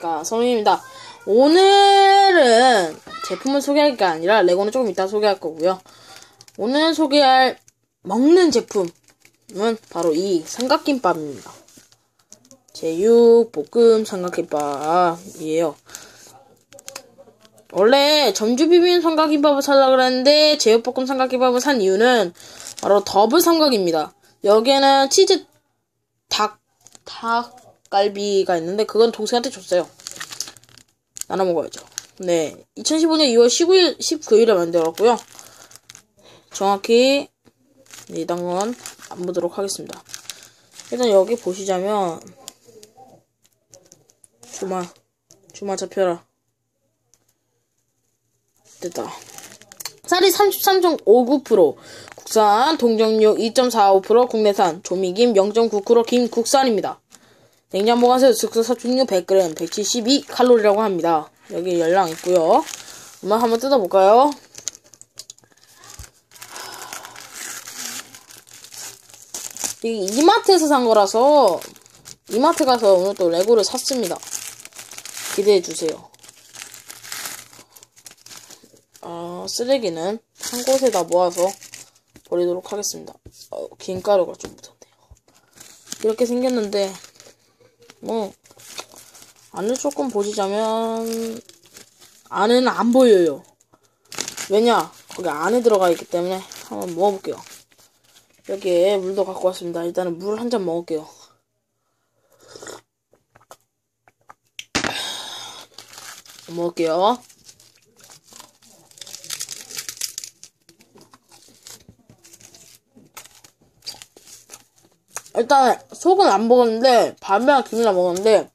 안녕하십니까 성민입니다. 오늘은 제품을 소개할 게 아니라 레고는 조금 이따 소개할 거고요. 오늘 소개할 먹는 제품은 바로 이 삼각김밥입니다. 제육 볶음 삼각김밥이에요. 원래 전주 비빔 삼각김밥을 살라 그랬는데 제육볶음 삼각김밥을 산 이유는 바로 더블 삼각입니다. 여기에는 치즈 닭 닭 갈비가 있는데 그건 동생한테 줬어요. 나눠 먹어야죠. 네, 2015년 2월 19일, 19일에 만들었고요. 정확히 네, 이단건 안 보도록 하겠습니다. 일단 여기 보시자면 주마 주마 잡혀라 됐다 쌀이 33.59% 국산, 동정육 2.45%, 국내산, 조미김 0.9%, 김 국산입니다. 냉장 보관세 즉석 섭취류 100g, 172칼로리라고 합니다. 여기 열랑 있고요. 한번 한번 뜯어볼까요? 이 이마트에서 산 거라서 이마트 가서 오늘 또 레고를 샀습니다. 기대해 주세요. 어, 쓰레기는 한 곳에다 모아서 버리도록 하겠습니다. 어, 김가루가 좀 묻었네요. 이렇게 생겼는데 뭐 안을 조금 보시자면 안에는 안 보여요. 왜냐? 거기 안에 들어가 있기 때문에 한번 먹어볼게요. 여기에 물도 갖고 왔습니다. 일단은 물 한 잔 먹을게요. 먹을게요. 일단 속은 안 먹었는데 밥이랑 김이랑 먹었는데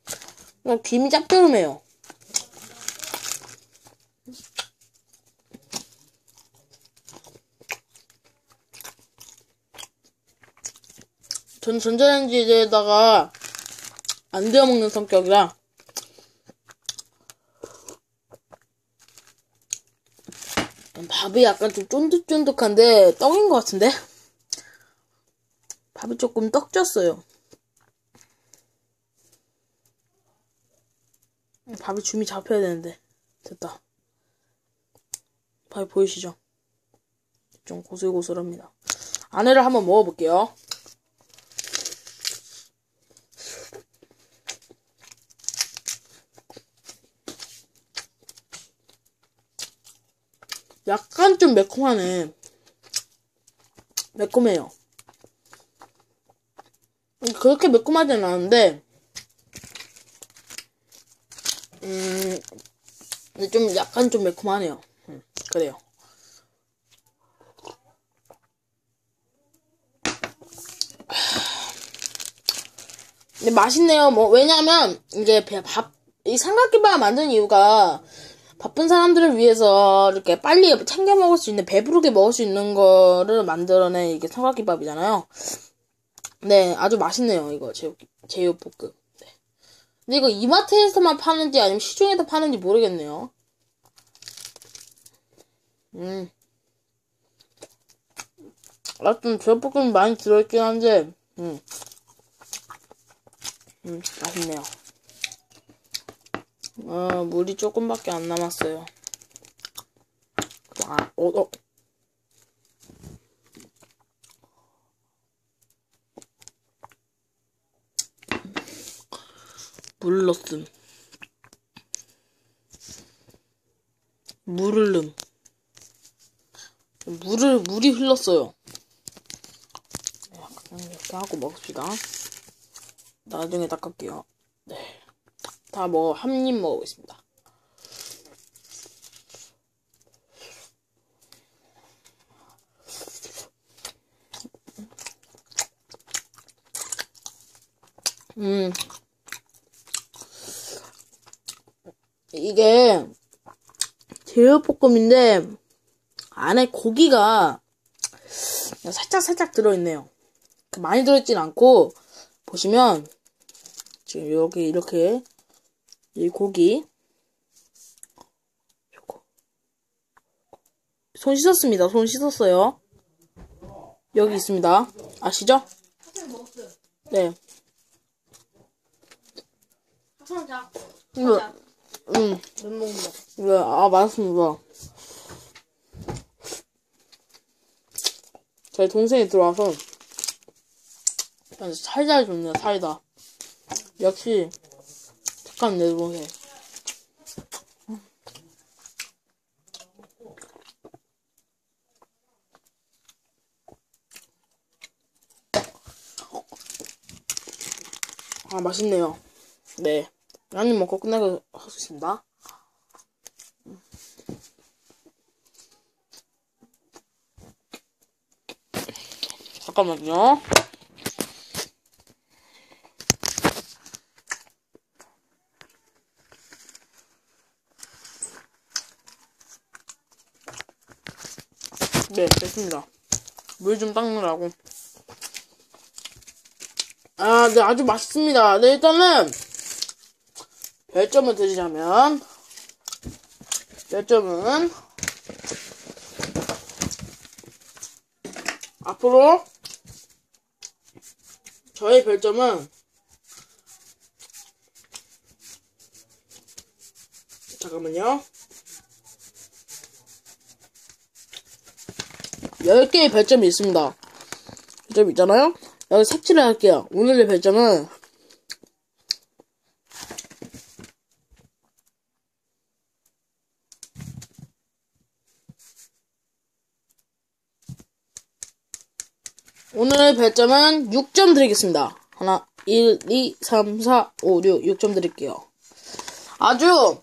그냥 김이 짭조름해요. 전 전자레인지에다가 안 데워 먹는 성격이라 밥이 약간 좀 쫀득쫀득한데 떡인 것 같은데? 밥이 조금 떡졌어요. 밥이 줌이 잡혀야 되는데 됐다. 밥이 보이시죠? 좀 고슬고슬합니다. 안에를 한번 먹어볼게요. 약간 좀 매콤하네. 매콤해요. 그렇게 매콤하진 않은데, 음, 좀 약간 좀 매콤하네요. 음, 그래요. 근데 맛있네요. 뭐, 왜냐면, 이제 밥, 이 삼각김밥 만든 이유가, 바쁜 사람들을 위해서 이렇게 빨리 챙겨 먹을 수 있는, 배부르게 먹을 수 있는 거를 만들어낸 이게 삼각김밥이잖아요. 네, 아주 맛있네요, 이거, 제육, 제육볶음. 네. 근데 이거 이마트에서만 파는지 아니면 시중에서 파는지 모르겠네요. 음. 아, 좀 제육볶음이 많이 들어있긴 한데, 음. 음, 맛있네요. 어, 물이 조금밖에 안 남았어요. 아, 어, 어. 물 넣음. 물을 물이 흘렀어요. 그냥 이렇게 하고 먹읍시다. 나중에 닦을게요. 네. 다 뭐, 한입 먹어보겠습니다. 음. 이게 제육볶음인데 안에 고기가 살짝 살짝 들어있네요. 많이 들어있진 않고 보시면 지금 여기 이렇게 이 고기 손 씻었습니다. 손 씻었어요. 여기 있습니다. 아시죠? 네. 자. 이거, 자. 음, 못 먹는다. 네, 아, 맛있습니다. 저희 동생이 들어와서, 살살 좋네요, 사이다. 역시, 착한 내 동생. 아, 맛있네요. 네. 한입 먹고 끝내고 하겠습니다. 잠깐만요. 네, 됐습니다. 물 좀 닦느라고. 아, 네, 아주 맛있습니다. 네, 일단은, 별점을 드리자면, 별점은, 앞으로, 저의 별점은, 잠깐만요. 10개의 별점이 있습니다. 별점이 있잖아요? 여기 색칠을 할게요. 오늘의 별점은, 오늘의 별점은 6점 드리겠습니다. 하나, 1, 2, 3, 4, 5, 6, 6점 드릴게요. 아주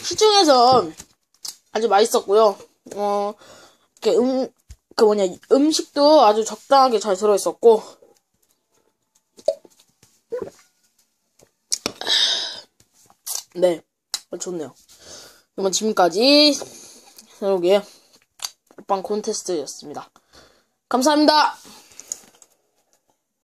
시중에서 아주 맛있었고요. 어, 이렇게 음, 그 뭐냐, 음식도 아주 적당하게 잘 들어있었고, 네, 좋네요. 그러면 지금까지 새로게 먹방 콘테스트였습니다. 감사합니다.